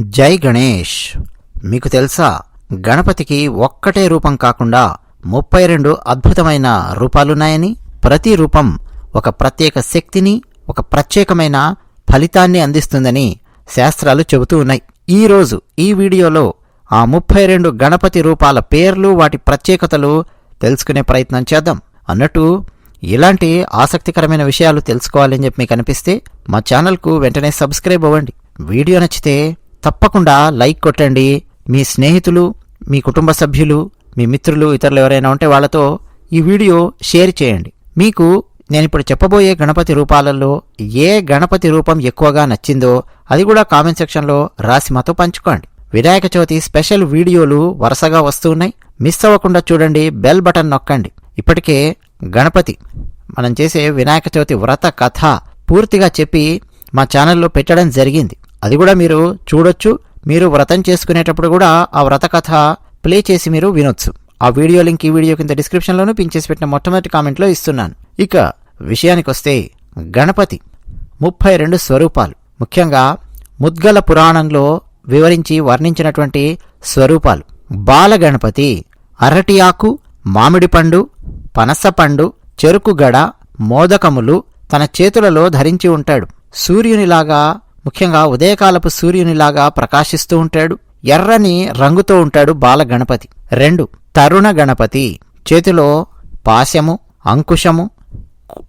జై గణేష్. మీకు తెలుసా గణపతికి ఒక్కటే రూపం కాకుండా ముప్పై రెండు అద్భుతమైన రూపాలున్నాయని? ప్రతి రూపం ఒక ప్రత్యేక శక్తిని ఒక ప్రత్యేకమైన ఫలితాన్ని అందిస్తుందని శాస్త్రాలు చెబుతూ ఉన్నాయి. ఈరోజు ఈ వీడియోలో ఆ ముప్పై రెండు గణపతి రూపాల పేర్లు వాటి ప్రత్యేకతలు తెలుసుకునే ప్రయత్నం చేద్దాం. అన్నట్టు ఇలాంటి ఆసక్తికరమైన విషయాలు తెలుసుకోవాలని చెప్పి మీకు అనిపిస్తే మా ఛానల్కు వెంటనే సబ్స్క్రైబ్ అవ్వండి. వీడియో నచ్చితే తప్పకుండా లైక్ కొట్టండి. మీ స్నేహితులు మీ కుటుంబ సభ్యులు మీ మిత్రులు ఇతరులు ఎవరైనా ఉంటే వాళ్ళతో ఈ వీడియో షేర్ చేయండి. మీకు నేను ఇప్పుడు చెప్పబోయే గణపతి రూపాలలో ఏ గణపతి రూపం ఎక్కువగా నచ్చిందో అది కూడా కామెంట్ సెక్షన్లో రాసి మాతో పంచుకోండి. వినాయక చవితి స్పెషల్ వీడియోలు వరుసగా వస్తున్నాయి మిస్ అవ్వకుండా చూడండి బెల్ బటన్ నొక్కండి. ఇప్పటికే గణపతి మనం చేసే వినాయక చవితి వ్రత కథ పూర్తిగా చెప్పి మా ఛానల్లో పెట్టడం జరిగింది. అది కూడా మీరు చూడొచ్చు. మీరు వ్రతం చేసుకునేటప్పుడు కూడా ఆ వ్రత కథ ప్లే చేసి మీరు వినొచ్చు. ఆ వీడియో లింక్ ఈ వీడియో కింద డిస్క్రిప్షన్లోనూ పిన్ చేసి పెట్టిన మొట్టమొదటి కామెంట్లో ఇస్తున్నాను. ఇక విషయానికొస్తే గణపతి ముప్పై రెండు స్వరూపాలు. ముఖ్యంగా ముద్గల పురాణంలో వివరించి వర్ణించినటువంటి స్వరూపాలు. బాలగణపతి అరటి ఆకు మామిడి పండు పనసపండు చెరుకు గడ మోదకములు తన చేతులలో ధరించి ఉంటాడు. సూర్యునిలాగా ముఖ్యంగా ఉదయకాలపు సూర్యునిలాగా ప్రకాశిస్తూ ఉంటాడు. ఎర్రని రంగుతో ఉంటాడు బాలగణపతి. రెండు తరుణ గణపతి. చేతిలో పాశము అంకుశము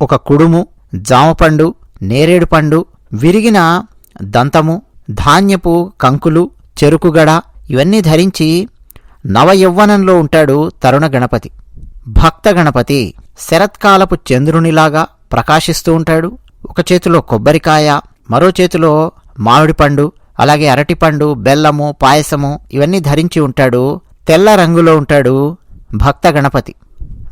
ఒక కుడుము జామపండు నేరేడు పండు విరిగిన దంతము ధాన్యపు కంకులు చెరుకుగడ ఇవన్నీ ధరించి నవయౌవనంలో ఉంటాడు తరుణ గణపతి. భక్త గణపతి శరత్కాలపు చంద్రునిలాగా ప్రకాశిస్తూ ఉంటాడు. ఒక చేతిలో కొబ్బరికాయ మరో చేతిలో మామిడి పండు అలాగే అరటిపండు బెల్లము పాయసము ఇవన్నీ ధరించి ఉంటాడు. తెల్ల రంగులో ఉంటాడు భక్త గణపతి.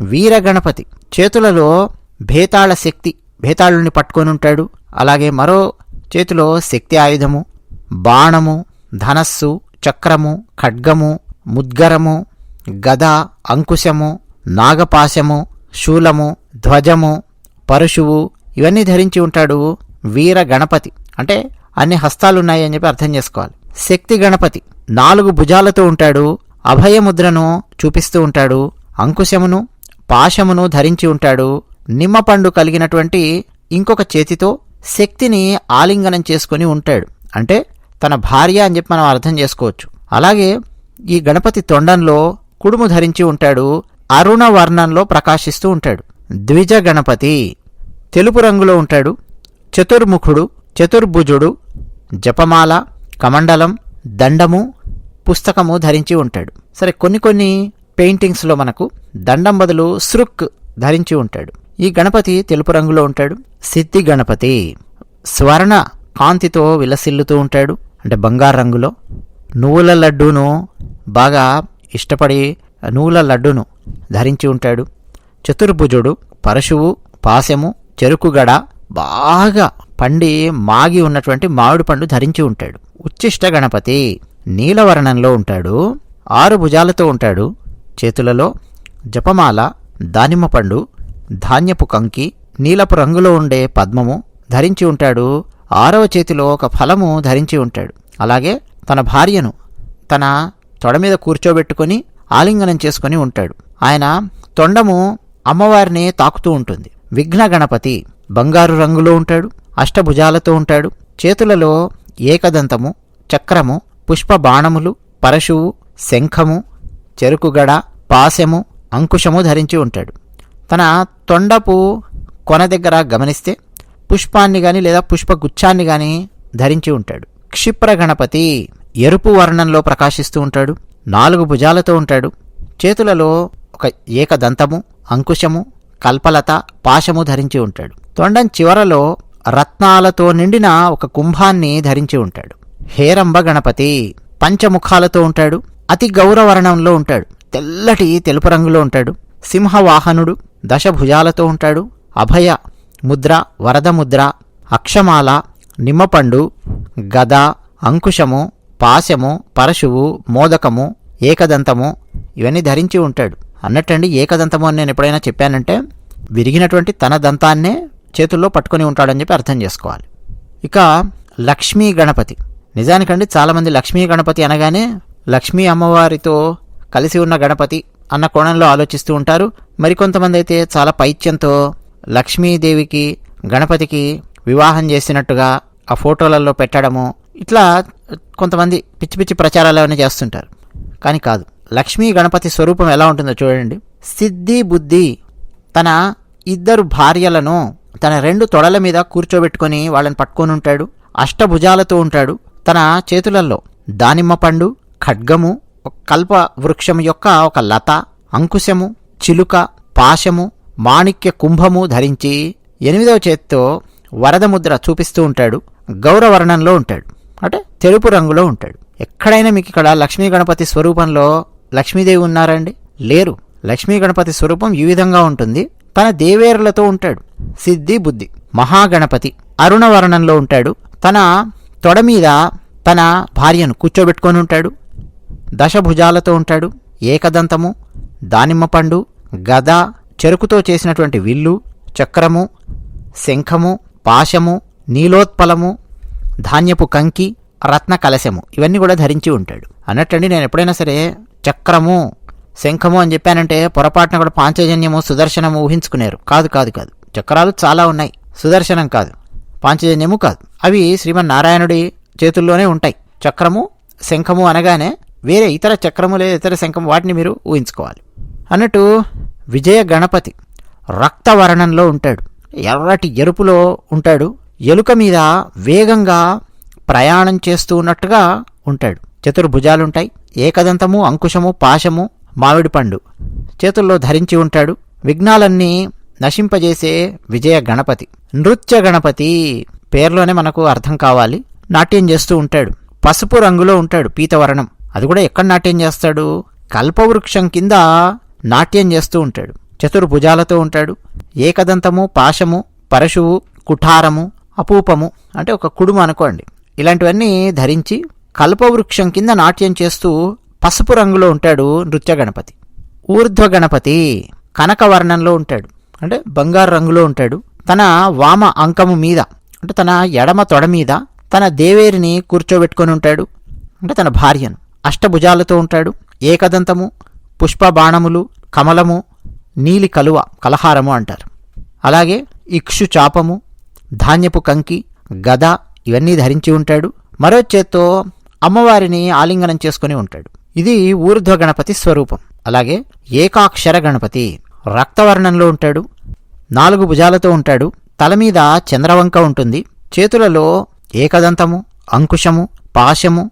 వీర గణపతి. చేతులలో భేతాళ శక్తి భేతాళుని పట్టుకొని ఉంటాడు. అలాగే మరో చేతిలో శక్తి ఆయుధము బాణము ధనస్సు చక్రము ఖడ్గము ముద్గరము గద అంకుశము నాగపాశము శూలము ధ్వజము పరశువు ఇవన్నీ ధరించి ఉంటాడు వీర గణపతి. అంటే అన్ని హస్తాలున్నాయి అని చెప్పి అర్థం చేసుకోవాలి. శక్తి గణపతి. నాలుగు భుజాలతో ఉంటాడు. అభయముద్రను చూపిస్తూ ఉంటాడు. అంకుశమును పాశమును ధరించి ఉంటాడు. నిమ్మపండు కలిగినటువంటి ఇంకొక చేతితో శక్తిని ఆలింగనం చేసుకుని ఉంటాడు. అంటే తన భార్య అని చెప్పి మనం అర్థం చేసుకోవచ్చు. అలాగే ఈ గణపతి తొండంలో కుడుము ధరించి ఉంటాడు. అరుణ వర్ణంలో ప్రకాశిస్తూ ఉంటాడు. ద్విజ గణపతి. తెలుపు రంగులో ఉంటాడు. చతుర్ముఖుడు చతుర్భుజుడు జపమాల కమండలం దండము పుస్తకము ధరించి ఉంటాడు. సరే కొన్ని కొన్ని పెయింటింగ్స్లో మనకు దండం బదులు సృక్ ధరించి ఉంటాడు. ఈ గణపతి తెలుపు రంగులో ఉంటాడు. సిద్ధి గణపతి స్వర్ణ కాంతితో విలసిల్లుతూ ఉంటాడు. అంటే బంగారు రంగులో. నువ్వుల లడ్డూను బాగా ఇష్టపడి నువ్వుల లడ్డును ధరించి ఉంటాడు. చతుర్భుజుడు పరశువు పాశము చెరుకుగడ బాగా పండి మాగి ఉన్నటువంటి మామిడి పండు ధరించి ఉంటాడు. ఉచ్చిష్ట గణపతి నీలవర్ణంలో ఉంటాడు. ఆరు భుజాలతో ఉంటాడు. చేతులలో జపమాల దానిమ్మ పండు ధాన్యపు కంకి నీలపు రంగులో ఉండే పద్మము ధరించి ఉంటాడు. ఆరవ చేతిలో ఒక ఫలము ధరించి ఉంటాడు. అలాగే తన భార్యను తన తొడ మీద కూర్చోబెట్టుకొని ఆలింగనం చేసుకుని ఉంటాడు. ఆయన తొండము అమ్మవారిని తాకుతూ ఉంటుంది. విఘ్న గణపతి బంగారు రంగులో ఉంటాడు అష్టభుజాలతో ఉంటాడు. చేతులలో ఏకదంతము చక్రము పుష్ప బాణములు పరశువు శంఖము చెరుకుగడ పాశము అంకుశము ధరించి ఉంటాడు. తన తొండపు కొన దగ్గర గమనిస్తే పుష్పాన్ని గాని లేదా పుష్పగుచ్చాన్ని గాని ధరించి ఉంటాడు. క్షిప్ర గణపతి ఎరుపు వర్ణంలో ప్రకాశిస్తూ ఉంటాడు నాలుగు భుజాలతో ఉంటాడు. చేతులలో ఒక ఏకదంతము అంకుశము కల్పలత పాశము ధరించి ఉంటాడు. తొండం చివరలో రత్నాలతో నిండిన ఒక కుంభాన్ని ధరించి ఉంటాడు. హేరంబ గణపతి పంచముఖాలతో ఉంటాడు. అతి గౌరవర్ణంలో ఉంటాడు. తెల్లటి తెలుపు రంగులో ఉంటాడు. సింహవాహనుడు దశభుజాలతో ఉంటాడు. అభయ ముద్ర వరద ముద్ర అక్షమాల నిమ్మపండు గద అంకుశము పాశము పరశువు మోదకము ఏకదంతము ఇవన్నీ ధరించి ఉంటాడు. అన్నట్టండి ఏకదంతము అని నేను ఎప్పుడైనా చెప్పానంటే విరిగినటువంటి తన దంతాన్నే చేతుల్లో పట్టుకొని ఉంటాడని చెప్పి అర్థం చేసుకోవాలి. ఇక లక్ష్మీ గణపతి. నిజానికండి చాలామంది లక్ష్మీ గణపతి అనగానే లక్ష్మీ అమ్మవారితో కలిసి ఉన్న గణపతి అన్న కోణంలో ఆలోచిస్తూ ఉంటారు. మరికొంతమంది అయితే చాలా పైత్యంతో లక్ష్మీదేవికి గణపతికి వివాహం చేసినట్టుగా ఆ ఫోటోలలో పెట్టడము ఇట్లా కొంతమంది పిచ్చి పిచ్చి ప్రచారాలు చేస్తుంటారు. కానీ కాదు. లక్ష్మీ గణపతి స్వరూపం ఎలా ఉంటుందో చూడండి. సిద్ధి బుద్ధి తన ఇద్దరు భార్యలను తన రెండు తొడల మీద కూర్చోబెట్టుకొని వాళ్ళని పట్టుకొని ఉంటాడు. అష్టభుజాలతో ఉంటాడు. తన చేతులలో దానిమ్మ పండు ఖడ్గము కల్ప వృక్షం యొక్క ఒక లత అంకుశము చిలుక పాశము మాణిక్య కుంభము ధరించి ఎనిమిదవ చేత్తో వరద ముద్ర చూపిస్తూ ఉంటాడు. గౌరవర్ణంలో ఉంటాడు. అంటే తెలుపు రంగులో ఉంటాడు. ఎక్కడైనా మీకు ఇక్కడ లక్ష్మీ గణపతి స్వరూపంలో లక్ష్మీదేవి ఉన్నారండి? లేరు. లక్ష్మీ గణపతి స్వరూపం ఈ విధంగా ఉంటుంది. తన దేవేరులతో ఉంటాడు. సిద్ధి బుద్ధి. మహాగణపతి. అరుణవర్ణంలో ఉంటాడు. తన తొడ మీద తన భార్యను కూర్చోబెట్టుకొని ఉంటాడు. దశభుజాలతో ఉంటాడు. ఏకదంతము దానిమ్మ పండు గద చెరుకుతో చేసినటువంటి విల్లు చక్రము శంఖము పాశము నీలోత్పలము ధాన్యపు కంకి రత్న కలశము ఇవన్నీ కూడా ధరించి ఉంటాడు. అన్నట్టండి నేను ఎప్పుడైనా సరే చక్రము శంఖము అని చెప్పానంటే పొరపాటున కూడా పాంచజన్యము సుదర్శనము ఊహించుకునేరు. కాదు కాదు కాదు. చక్రాలు చాలా ఉన్నాయి. సుదర్శనం కాదు. పాంచజన్యము కాదు. అవి శ్రీమన్నారాయణుడి చేతుల్లోనే ఉంటాయి. చక్రము శంఖము అనగానే వేరే ఇతర చక్రము లేదా ఇతర శంఖము వాటిని మీరు ఊహించుకోవాలి. అన్నట్టు విజయ గణపతి రక్తవర్ణంలో ఉంటాడు. ఎర్రటి ఎరుపులో ఉంటాడు. ఎలుక మీద వేగంగా ప్రయాణం చేస్తూ ఉన్నట్టుగా ఉంటాడు. చతుర్భుజాలుంటాయి. ఏకదంతము అంకుశము పాశము మామిడి పండు. చేతుల్లో ధరించి ఉంటాడు. విఘ్నాలన్నీ నశింపజేసే విజయ గణపతి. నృత్య గణపతి పేర్లోనే మనకు అర్థం కావాలి. నాట్యం చేస్తూ ఉంటాడు. పసుపు రంగులో ఉంటాడు పీతవరణం. అది కూడా ఎక్కడ నాట్యం చేస్తాడు? కల్పవృక్షం కింద నాట్యం చేస్తూ ఉంటాడు. చతుర్భుజాలతో ఉంటాడు. ఏకదంతము పాశము పరశువు కుఠారము అపూపము అంటే ఒక కుడుము అనుకోండి. ఇలాంటివన్నీ ధరించి కల్పవృక్షం కింద నాట్యం చేస్తూ పసుపు రంగులో ఉంటాడు నృత్య గణపతి. ఊర్ధ్వ గణపతి కనకవర్ణంలో ఉంటాడు. అంటే బంగారు రంగులో ఉంటాడు. తన వామ అంకము మీద అంటే తన ఎడమ తొడ మీద తన దేవేరిని కూర్చోబెట్టుకొని ఉంటాడు. అంటే తన భార్యను అష్టభుజాలతో ఉంటాడు. ఏకదంతము పుష్ప బాణములు కమలము నీలి కలువ కలహారము అంటారు. అలాగే ఇక్షు చాపము ధాన్యపు కంకి గద ఇవన్నీ ధరించి ఉంటాడు. మరో చేత్తో అమ్మవారిని ఆలింగనం చేసుకుని ఉంటాడు. ఇది ఊర్ధ్వ గణపతి స్వరూపం. అలాగే ఏకాక్షర గణపతి రక్తవర్ణంలో ఉంటాడు నాలుగు భుజాలతో ఉంటాడు తల మీద చంద్రవంక ఉంటుంది చేతులలో ఏకదంతము అంకుశము పాశము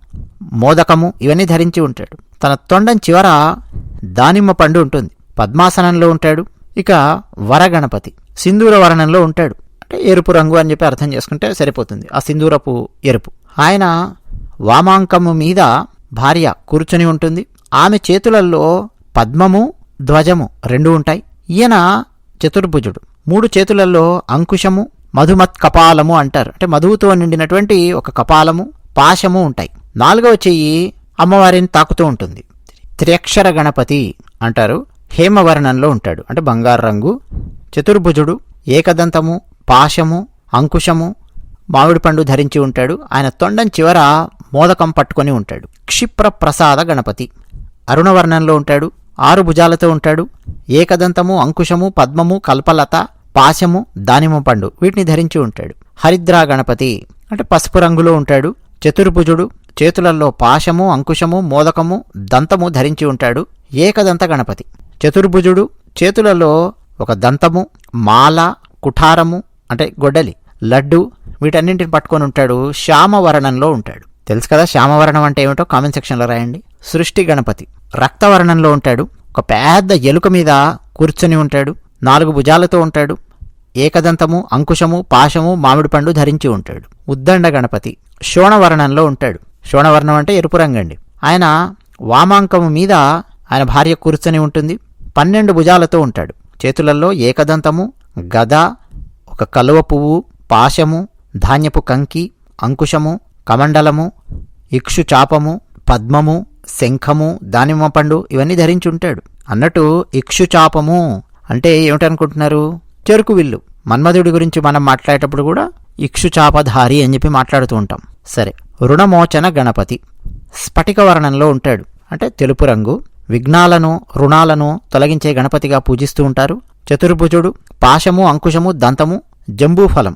మోదకము ఇవన్నీ ధరించి ఉంటాడు. తన తొండం చివర దానిమ్మ పండు ఉంటుంది పద్మాసనంలో ఉంటాడు ఇక వరగణపతి సింధూర వర్ణంలో ఉంటాడు. అంటే ఎరుపు రంగు అని చెప్పి అర్థం చేసుకుంటే సరిపోతుంది ఆ సింధూరపు ఎరుపు. ఆయన వామాంకము మీద భార్య కూర్చొని ఉంటుంది. ఆమె చేతులలో పద్మము ధ్వజము రెండు ఉంటాయి. ఈయన చతుర్భుజుడు. మూడు చేతులలో అంకుశము మధుమత్ కపాలము అంటారు. అంటే మధువుతో నిండినటువంటి ఒక కపాలము పాశము ఉంటాయి. నాలుగవ చెయ్యి అమ్మవారిని తాకుతూ ఉంటుంది. త్ర్యక్షర గణపతి అంటారు. హేమవర్ణంలో ఉంటాడు. అంటే బంగారు రంగు. చతుర్భుజుడు ఏకదంతము పాశము అంకుశము మామిడి పండు ధరించి ఉంటాడు. ఆయన తొండం చివర మోదకం పట్టుకొని ఉంటాడు. క్షిప్ర ప్రసాద గణపతి. అరుణవర్ణంలో ఉంటాడు. ఆరు భుజాలతో ఉంటాడు. ఏకదంతము అంకుశము పద్మము కల్పలత పాశము దానిమ్మ పండు వీటిని ధరించి ఉంటాడు. హరిద్రా గణపతి అంటే పసుపు రంగులో ఉంటాడు. చతుర్భుజుడు చేతులలో పాశము అంకుశము మోదకము దంతము ధరించి ఉంటాడు. ఏకదంత గణపతి. చతుర్భుజుడు చేతులలో ఒక దంతము మాల కుఠారము అంటే గొడ్డలి లడ్డు వీటన్నింటిని పట్టుకొని ఉంటాడు శ్యామవర్ణంలో ఉంటాడు. తెలుసు కదా శ్యామవర్ణం అంటే ఏమిటో? కామెంట్ సెక్షన్లో రాయండి. సృష్టి గణపతి. రక్తవర్ణంలో ఉంటాడు. ఒక పెద్ద ఎలుక మీద కూర్చొని ఉంటాడు. నాలుగు భుజాలతో ఉంటాడు. ఏకదంతము అంకుశము పాశము మామిడి పండు ధరించి ఉంటాడు. ఉద్దండ గణపతి. శోణవర్ణంలో ఉంటాడు. శోణవర్ణం అంటే ఎరుపు రంగండి. ఆయన వామాంకము మీద ఆయన భార్య కూర్చొని ఉంటుంది. పన్నెండు భుజాలతో ఉంటాడు. చేతులలో ఏకదంతము గద ఒక కలువ పువ్వు పాశము ధాన్యపు కంకి అంకుశము కమండలము ఇక్షుచాపము పద్మము శంఖము దానిమ్మ పండు ఇవన్నీ ధరించి ఉంటాడు అన్నట్టు ఇక్షు చాపము అంటే ఏమిటనుకుంటున్నారు? చెరుకు విల్లు. మన్మధుడి గురించి మనం మాట్లాడేటప్పుడు కూడా ఇక్షుచాపధారి అని చెప్పి మాట్లాడుతూ ఉంటాం. సరే రుణమోచన గణపతి. స్ఫటిక వర్ణంలో ఉంటాడు. అంటే తెలుపు రంగు. విఘ్నాలను రుణాలను తొలగించే గణపతిగా పూజిస్తూ ఉంటారు. చతుర్భుజుడు పాశము అంకుశము దంతము జంబూఫలం.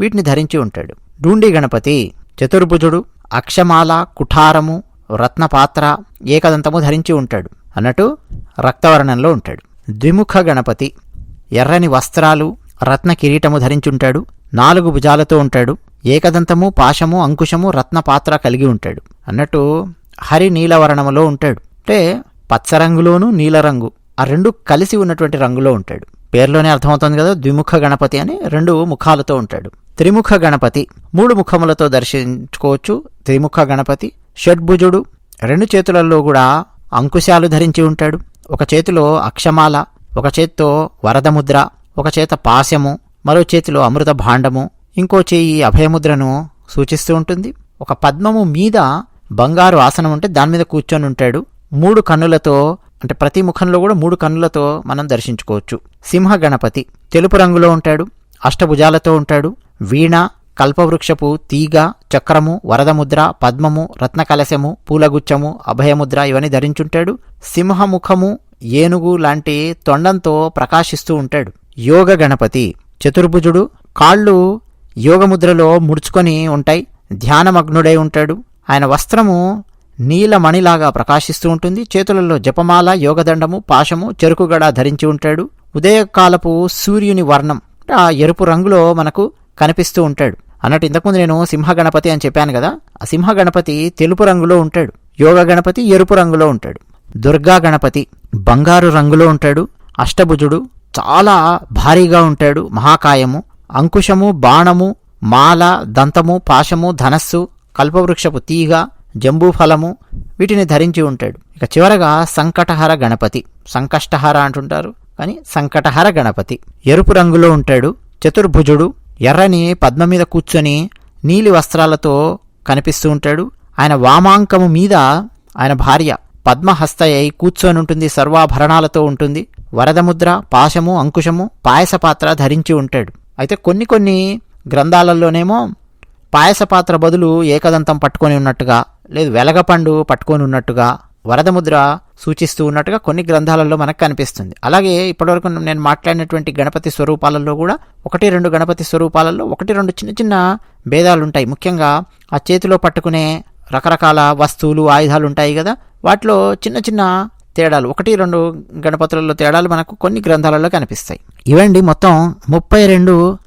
వీటిని ధరించి ఉంటాడు. డూండి గణపతి చతుర్భుజుడు అక్షమాల కుఠారము రత్నపాత్ర ఏకదంతము ధరించి ఉంటాడు. అన్నట్టు రక్తవర్ణంలో ఉంటాడు. ద్విముఖ గణపతి ఎర్రని వస్త్రాలు రత్న కిరీటము ధరించుంటాడు నాలుగు భుజాలతో ఉంటాడు. ఏకదంతము పాశము అంకుశము రత్నపాత్ర కలిగి ఉంటాడు. అన్నట్టు హరి నీలవర్ణములో ఉంటాడు. అంటే పచ్చరంగులోను నీలరంగు. ఆ రెండు కలిసి ఉన్నటువంటి రంగులో ఉంటాడు. పేర్లోనే అర్థమవుతుంది కదా ద్విముఖ గణపతి అని రెండు ముఖాలతో ఉంటాడు. త్రిముఖ గణపతి. మూడు ముఖములతో దర్శించుకోవచ్చు. త్రిముఖ గణపతి షడ్భుజుడు రెండు చేతులలో కూడా అంకుశాలు ధరించి ఉంటాడు. ఒక చేతిలో అక్షమాల ఒక చేత్తో వరదముద్ర ఒక చేత పాశము మరో చేతిలో అమృత భాండము ఇంకో చేయి అభయముద్రను సూచిస్తూ ఉంటుంది. ఒక పద్మము మీద బంగారు ఆసనం ఉంటే దాని మీద కూర్చొని ఉంటాడు. మూడు కన్నులతో అంటే ప్రతి ముఖంలో కూడా మూడు కన్నులతో మనం దర్శించుకోవచ్చు. సింహ గణపతి తెలుపు రంగులో ఉంటాడు. అష్టభుజాలతో ఉంటాడు. వీణ కల్పవృక్షపు తీగ చక్రము వరదముద్ర పద్మము రత్నకలశము పూలగుచ్చము అభయముద్ర ఇవన్నీ ధరించుంటాడు. సింహముఖము ఏనుగు లాంటి తొండంతో ప్రకాశిస్తూ ఉంటాడు. యోగ గణపతి చతుర్భుజుడు కాళ్ళు యోగముద్రలో ముడుచుకొని ఉంటాయి. ధ్యానమగ్నుడై ఉంటాడు. ఆయన వస్త్రము నీలమణిలాగా ప్రకాశిస్తూ ఉంటుంది. చేతులలో జపమాల యోగదండము పాశము చెరుకుగడ ధరించి ఉంటాడు. ఉదయకాలపు సూర్యుని వర్ణం. ఆ ఎరుపు రంగులో మనకు కనిపిస్తూ ఉంటాడు. అన్నట్టు ఇంతకుముందు నేను సింహ గణపతి అని చెప్పాను కదా ఆ సింహ గణపతి తెలుపు రంగులో ఉంటాడు యోగ గణపతి ఎరుపు రంగులో ఉంటాడు దుర్గా గణపతి బంగారు రంగులో ఉంటాడు అష్టభుజుడు చాలా భారీగా ఉంటాడు మహాకాయము అంకుశము బాణము మాల దంతము పాశము ధనస్సు కల్పవృక్షపు తీగ జంబూఫలము వీటిని ధరించి ఉంటాడు. ఇక చివరగా సంకటహర గణపతి సంకష్టహర అంటుంటారు కానీ సంకటహర గణపతి ఎరుపు రంగులో ఉంటాడు చతుర్భుజుడు ఎర్రని పద్మ మీద కూర్చొని నీలి వస్త్రాలతో కనిపిస్తూ ఉంటాడు. ఆయన వామాంకము మీద ఆయన భార్య పద్మహస్తయ్యి కూర్చొని ఉంటుంది సర్వాభరణాలతో ఉంటుంది. వరదముద్ర పాశము అంకుశము పాయస పాత్ర ధరించి ఉంటాడు. అయితే కొన్ని కొన్ని గ్రంథాలలోనేమో పాయస పాత్ర బదులు ఏకదంతం పట్టుకొని ఉన్నట్టుగా లేదు వెలగపండు పట్టుకొని ఉన్నట్టుగా వరదముద్ర సూచిస్తూ ఉన్నట్టుగా కొన్ని గ్రంథాలలో మనకు కనిపిస్తుంది. అలాగే ఇప్పటివరకు నేను మాట్లాడినటువంటి గణపతి స్వరూపాలలో కూడా ఒకటి రెండు గణపతి స్వరూపాలలో ఒకటి రెండు చిన్న చిన్న భేదాలు ఉంటాయి ముఖ్యంగా ఆ చేతిలో పట్టుకునే రకరకాల వస్తువులు ఆయుధాలు ఉంటాయి కదా. వాటిలో చిన్న చిన్న తేడాలు ఒకటి రెండు గణపతులలో తేడాలు మనకు కొన్ని గ్రంథాలలో కనిపిస్తాయి. ఇవండి మొత్తం ముప్పై రెండు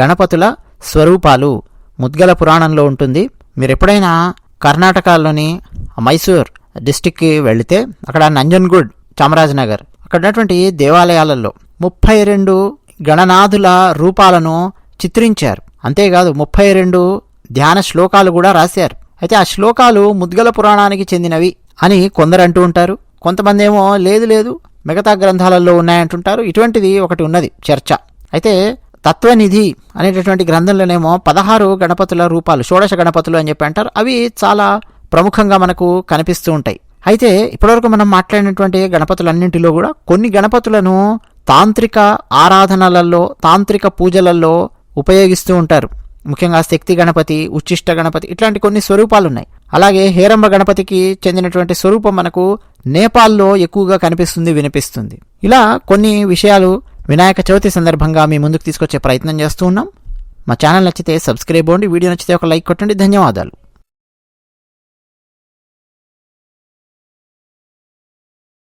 గణపతుల స్వరూపాలు. ముద్గల పురాణంలో ఉంటుంది. మీరు ఎప్పుడైనా కర్ణాటకలోని మైసూర్ డిస్టిక్కి వెళితే అక్కడ నంజన్గూడ్ చామరాజనగర్ అక్కడ ఉన్నటువంటి దేవాలయాలలో ముప్పై రెండు గణనాథుల రూపాలను చిత్రించారు. అంతేకాదు ముప్పై రెండు ధ్యాన శ్లోకాలు కూడా రాశారు. అయితే ఆ శ్లోకాలు ముద్గల పురాణానికి చెందినవి అని కొందరు అంటూ ఉంటారు. కొంతమంది ఏమో లేదు లేదు మిగతా గ్రంథాలలో ఉన్నాయంటుంటారు. ఇటువంటిది ఒకటి ఉన్నది చర్చ. అయితే తత్వనిధి అనేటటువంటి గ్రంథంలోనేమో పదహారు గణపతుల రూపాలు షోడశ గణపతులు అని చెప్పి అంటారు. అవి చాలా ప్రముఖంగా మనకు కనిపిస్తూ ఉంటాయి. అయితే ఇప్పటివరకు మనం మాట్లాడినటువంటి గణపతులన్నింటిలో కూడా కొన్ని గణపతులను తాంత్రిక ఆరాధనలలో తాంత్రిక పూజలలో ఉపయోగిస్తూ ఉంటారు. ముఖ్యంగా శక్తి గణపతి ఉచ్చిష్ట గణపతి ఇట్లాంటి కొన్ని స్వరూపాలు ఉన్నాయి అలాగే హేరంబ గణపతికి చెందినటువంటి స్వరూపం మనకు నేపాల్లో ఎక్కువగా కనిపిస్తుంది వినిపిస్తుంది. ఇలా కొన్ని విషయాలు వినాయక చవితి సందర్భంగా మీ ముందుకు తీసుకొచ్చే ప్రయత్నం చేస్తూ ఉన్నాం. మా ఛానల్ నచ్చితే సబ్స్క్రైబ్ అవ్వండి వీడియో నచ్చితే ఒక లైక్ కొట్టండి. ధన్యవాదాలు.